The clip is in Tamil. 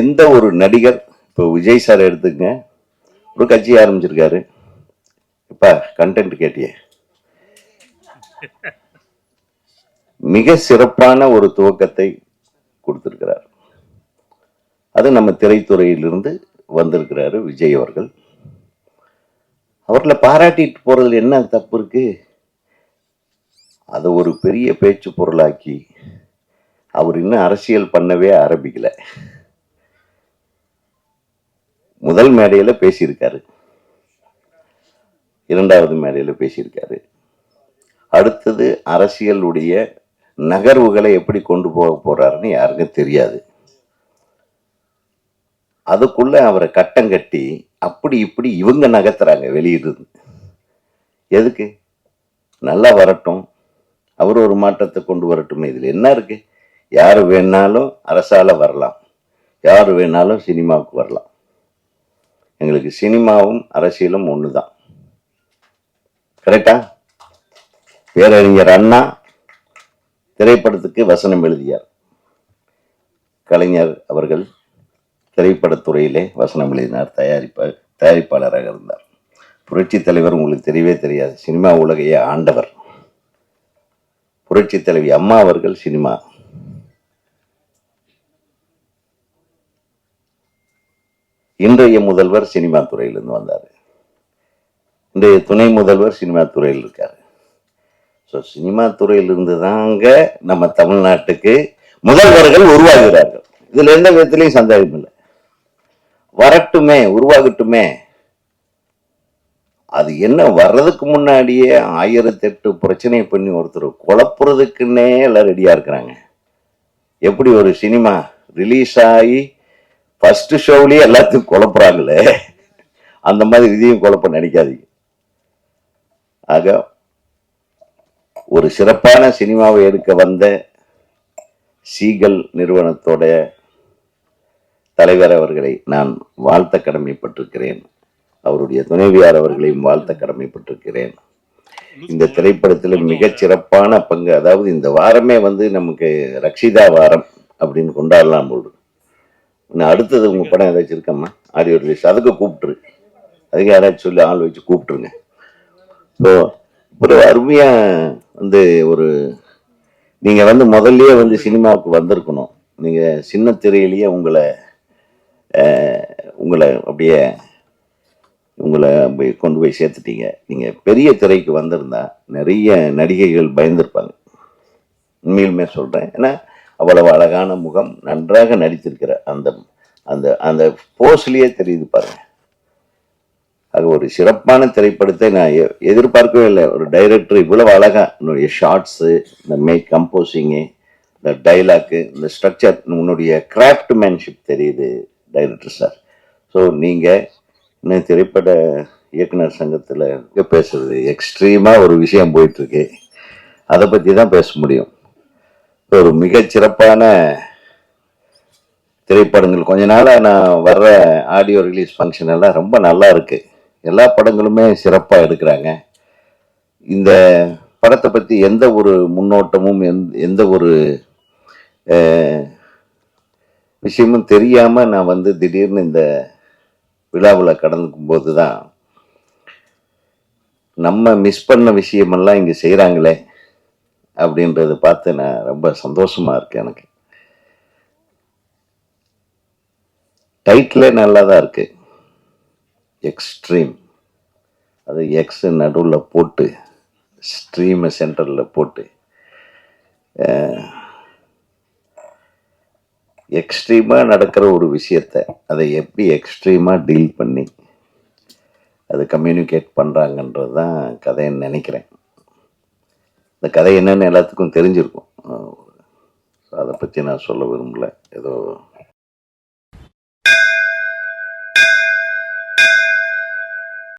எந்த ஒரு நடிகர் இப்போ விஜய் சார் எடுத்துங்க ஒரு கட்சி ஆரம்பிச்சிருக்காரு. இப்ப கண்டென்ட் கேட்டியே. மிக சிறப்பான ஒரு துவக்கத்தை கொடுத்திருக்கிறார். அது நம்ம திரைத்துறையிலிருந்து வந்திருக்கிறாரு விஜய் அவர்கள். அவர்களை பாராட்டிட்டு போகிறதுல என்ன தப்பு இருக்கு? அதை ஒரு பெரிய பேச்சு பொருளாக்கி அவர் இன்னும் அரசியல் பண்ணவே ஆரம்பிக்கல. முதல் மேடையில் பேசியிருக்காரு. இரண்டாவது மேடையில் பேசியிருக்காரு. அடுத்தது அரசியலுடைய நகர்வுகளை எப்படி கொண்டு போக போறாருன்னு யாருக்கும் தெரியாது. அதுக்குள்ள அவரை கட்டம் கட்டி அப்படி இப்படி இவங்க நகர்த்துறாங்க வெளியிருந்து. எதுக்கு? நல்லா வரட்டும். அவர் ஒரு மாற்றத்தை கொண்டு வரட்டும். இதில் என்ன இருக்கு? யார் வேணாலும் அரசால வரலாம். யார் வேணாலும் சினிமாவுக்கு வரலாம். எங்களுக்கு சினிமாவும் அரசியலும் ஒன்று தான் கரெக்டா பேரறிஞர் அண்ணா திரைப்படத்துக்கு வசனம் எழுதியார். கலைஞர் அவர்கள் திரைப்படத்துறையிலே வசனம் எழுதினார் தயாரிப்பா தயாரிப்பாளராக இருந்தார். புரட்சி தலைவர் உங்களுக்கு தெரியவே தெரியாது சினிமா உலகையே ஆண்டவர். புரட்சி தலைவி அம்மா அவர்கள் சினிமா இன்றைய முதல்வர் சினிமா துறையிலிருந்து வந்தார். இன்றைய துணை முதல்வர் சினிமா துறையில் இருக்காரு. ஸோ சினிமா துறையிலிருந்து தாங்க நம்ம தமிழ்நாட்டுக்கு முதல்வர்கள் உருவாகிறார்கள். இதில் எந்த விதத்திலையும் சந்தேகம் இல்லை. வரட்டுமே உருவாகட்டுமே. அது என்ன வர்றதுக்கு முன்னாடியே ஆயிரத்தி எட்டு பிரச்சனை பண்ணி ஒருத்தர் குழப்புறதுக்குன்னே எல்லாம் ரெடியா இருக்கிறாங்க. எப்படி ஒரு சினிமா ரிலீஸ் ஆகி ஃபர்ஸ்ட் ஷோவிலேயே எல்லாத்தையும் குழப்புறாங்களே. அந்த மாதிரி இதையும் குழப்ப நினைக்காதீங்க. ஆக ஒரு சிறப்பான சினிமாவை எடுக்க வந்த சீகல் நிறுவனத்தோட தலைவர் அவர்களை நான் வாழ்த்த கடமைப்பட்டிருக்கிறேன். அவருடைய துணைவியார் அவர்களையும் வாழ்த்த கடமைப்பட்டிருக்கிறேன். இந்த திரைப்படத்தில் மிகச் சிறப்பான பங்கு அதாவது இந்த வாரமே வந்து நமக்கு ரக்ஷிதா வாரம் அப்படின்னு கொண்டாடலாம் போல் இன்னும் அடுத்தது உங்கள் படம் ஏதாச்சும் இருக்கம்மா? ஆடியோ ரிலீஸ் அதுக்கு கூப்பிட்ரு அதுக்கு யாராச்சும் சொல்லி ஆள் வச்சு கூப்பிட்ருங்க ஸோ ஒரு அருமையாக வந்து ஒரு நீங்கள் வந்து முதல்லையே வந்து சினிமாவுக்கு வந்திருக்கணும். நீங்கள் சின்ன திரையிலேயே உங்களை உங்களை அப்படியே உங்களை போய் கொண்டு போய் சேர்த்துட்டீங்க. நீங்கள் பெரிய திரைக்கு வந்திருந்தா நிறைய நடிகைகள் பயந்துருப்பாங்க. உண்மையிலுமே சொல்கிறேன் ஏன்னா அவ்வளவு அழகான முகம் நன்றாக நடித்திருக்கிற அந்த அந்த அந்த போஸ்ட்லேயே தெரியுது பாருங்க. அது ஒரு சிறப்பான திரைப்படத்தை நான் எ- எதிர்பார்க்கவே இல்லை. ஒரு டைரக்டர் இவ்வளவு அழகாக உன்னுடைய ஷார்ட்ஸு இந்த மேக் கம்போசிங்கு இந்த டைலாக்கு இந்த ஸ்ட்ரக்சர் உன்னுடைய கிராஃப்ட்மேன்ஷிப் தெரியுது டைரக்டர் சார் ஸோ நீங்கள் இன்னும் திரைப்பட இயக்குனர் சங்கத்தில் பேசுறது எக்ஸ்ட்ரீமாக ஒரு விஷயம் போயிட்டுருக்கு அதை பற்றி தான் பேச முடியும். ஒரு மிகச்சிறப்பான திரைப்படங்கள். கொஞ்ச நாளாக நான் வர்ற ஆடியோ ரிலீஸ் ஃபங்க்ஷன் எல்லாம் ரொம்ப நல்லா இருக்குது எல்லா படங்களுமே சிறப்பாக எடுக்கிறாங்க. இந்த படத்தை பற்றி எந்த ஒரு முன்னோட்டமும் எந்த எந்த ஒரு விஷயமும் தெரியாமல் நான் வந்து திடீர்னு இந்த விழாவில் கடந்துக்கும் போது தான் நம்ம மிஸ் பண்ண விஷயமெல்லாம் இங்கே செய்கிறாங்களே அப்படின்றத பார்த்து நான் ரொம்ப சந்தோஷமாக இருக்கேன் எனக்கு. டைட்டிலே நல்லா தான் இருக்குது எக்ஸ்ட்ரீம் அது எக்ஸ் நடுவில் போட்டு ஸ்ட்ரீமை சென்டரில் போட்டு எக்ஸ்ட்ரீமாக நடக்கிற ஒரு விஷயத்த அதை எப்படி எக்ஸ்ட்ரீமாக டீல் பண்ணி அதை கம்யூனிகேட் பண்ணுறாங்கன்றது தான் கதைன்னு நினைக்கிறேன். இந்த கதை என்னென்னு எல்லாத்துக்கும் தெரிஞ்சிருக்கும். அதை பற்றி நான் சொல்ல விரும்பல. ஏதோ